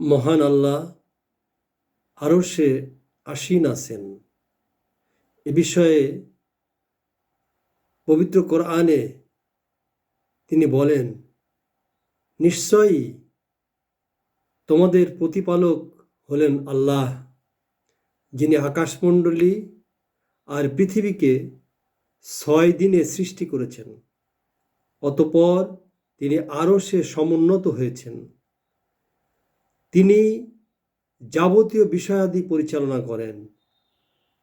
মহান আল্লাহ আরও সে আসীন আছেন। এ বিষয়ে পবিত্র কোরআনে তিনি বলেন, নিশ্চয়ই তোমাদের প্রতিপালক হলেন আল্লাহ, যিনি আকাশমণ্ডলী আর পৃথিবীকে ছয় দিনে সৃষ্টি করেছেন। অতপর তিনি আরও সে সমুন্নত হয়েছেন। তিনি যাবতীয় বিষয়াদি পরিচালনা করেন।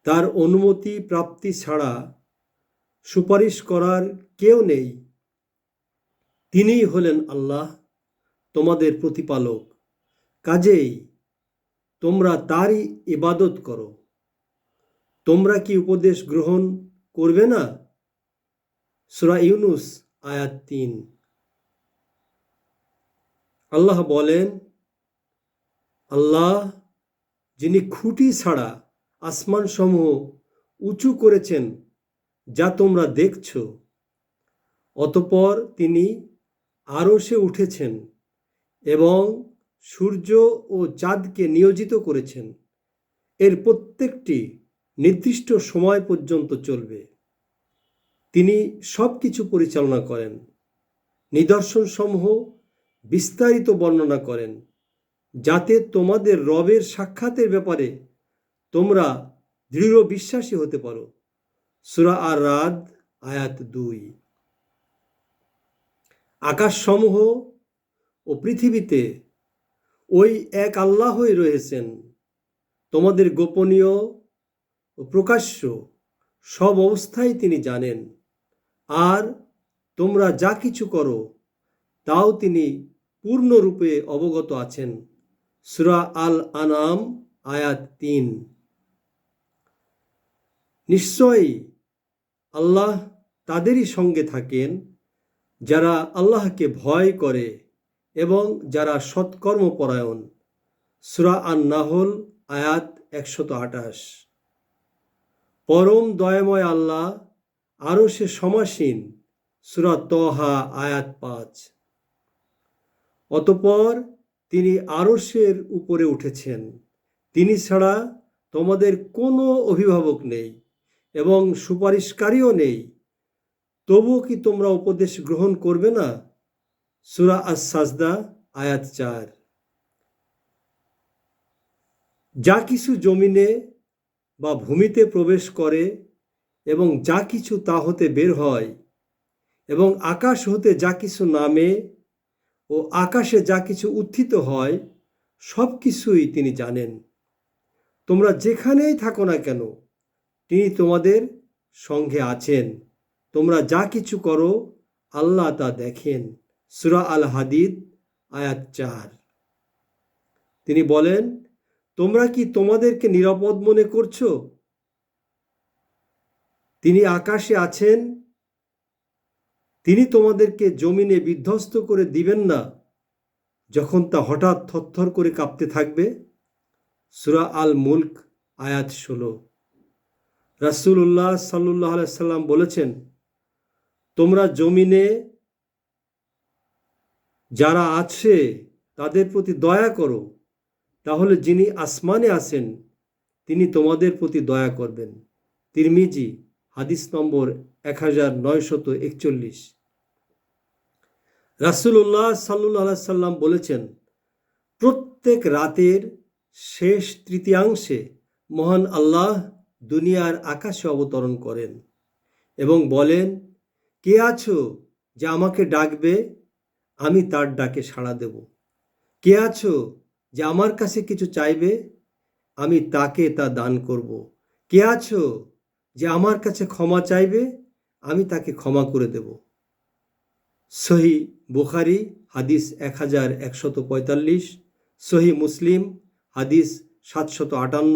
তার অনুমতি প্রাপ্তি ছাড়া সুপারিশ করার কেউ নেই। তিনিই হলেন আল্লাহ, তোমাদের প্রতিপালক। কাজেই তোমরা তারই ইবাদত করো। তোমরা কি উপদেশ গ্রহণ করবে না? সুরা ইউনুস আয়াত তিন। আল্লাহ বলেন আল্লাহ, যিনি খুঁটি ছাড়া আসমানসমূহ উঁচু করেছেন, যা তোমরা দেখছ। অতপর তিনি আরও সে উঠেছেন এবং সূর্য ও চাঁদকে নিয়োজিত করেছেন। এর প্রত্যেকটি নির্দিষ্ট সময় পর্যন্ত চলবে। তিনি সব কিছু পরিচালনা করেন, নিদর্শনসমূহ বিস্তারিত বর্ণনা করেন। যাতে তোমাদের রবের সাক্ষাতের ব্যাপারে তোমরা দৃঢ় বিশ্বাসী হতে পারো। সুরা আর রাদ আয়াত দুই। আকাশসমূহ ও পৃথিবীতে ওই এক আল্লাহই রয়েছেন। তোমাদের গোপনীয় ও প্রকাশ্য সব অবস্থায় তিনি জানেন। আর তোমরা যা কিছু করো, তাও তিনি পূর্ণরূপে অবগত আছেন। সুরা আল আনাম আয়াত তিন। নিশ্চয়ই আল্লাহ তাদেরই সঙ্গে থাকেন যারা আল্লাহকে ভয় করে এবং যারা সৎকর্মপরায়ণ। সুরা আন নাহল আয়াত একশত আঠাশ। পরম দয়াময় আল্লাহ আরও সে সমাসীন সুরা তহা আয়াত পাঁচ। অতপর তিনি আরশের উপরে উঠেছেন। তিনি ছাড়া তোমাদের কোনো অভিভাবক নেই এবং সুপারিশকারীও নেই। তবুও কি তোমরা উপদেশ গ্রহণ করবে না? সুরা আস সাজদা আয়াত চার। যা কিছু জমিনে বা ভূমিতে প্রবেশ করে এবং যা কিছু তা হতে বের হয় এবং আকাশ হতে যা কিছু নামে ও আকাশে যা কিছু উত্থিত হয়, সব কিছুই তিনি জানেন। তোমরা যেখানেই থাকো না কেন, তিনি তোমাদের সঙ্গে আছেন। তোমরা যা কিছু করো, আল্লাহ তা দেখেন। সুরা আল হাদিদ আয়াত চার। তিনি বলেন, তোমরা কি তোমাদেরকে নিরাপদ মনে করছ? তিনি আকাশে আছেন তিনি তোমাদেরকে জমিনে বিধ্বস্ত করে দিবেন না যখন তা হঠাৎ থরথর করে কাঁপতে থাকবে। সুরা আল মুল্ক আয়াত ষোলো। রাসুল্লাহ সাল্লাহ সাল্লাম বলেছেন, তোমরা জমিনে যারা আছে তাদের প্রতি দয়া করো। তাহলে যিনি আসমানে আছেন, তিনি তোমাদের প্রতি দয়া করবেন। তিরমিজি, হাদিস নম্বর এক হাজার নয়শত একচল্লিশ। রাসুল্লাহ সাল্লাহ সাল্লাম বলেছেন, প্রত্যেক রাতের শেষ তৃতীয়াংশে মহান আল্লাহ দুনিয়ার আকাশে অবতরণ করেন এবং বলেন, কে আছো যে আমাকে ডাকবে? আমি তার ডাকে সাড়া দেব। কে আছো যে আমার কাছে কিছু চাইবে? আমি তাকে তা দান করব। কে আছো যে আমার কাছে ক্ষমা চাইবে? আমি তাকে ক্ষমা করে দেব। সহি বুখারি, হাদিস এক হাজার একশত পঁয়তাল্লিশ, সহি মুসলিম, হাদিস সাতশত আটান্ন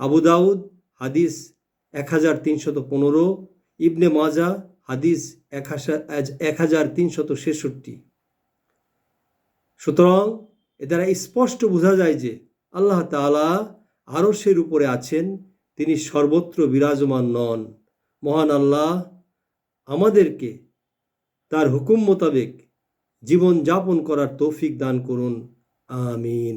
আবুদাউদ হাদিস এক হাজার তিনশত পনেরো, ইবনে মাজা হাদিস এক হাজার এক হাজার তিনশত ছেষট্টি। সুতরাং এ দ্বারা স্পষ্ট বোঝা যায় যে আল্লাহ তালা আরসের উপরে আছেন, তিনি সর্বত্র বিরাজমান নন। মহান আল্লাহ আমাদেরকে তার হুকুম মোতাবেক জীবন যাপন করার তৌফিক দান করুন। আমিন।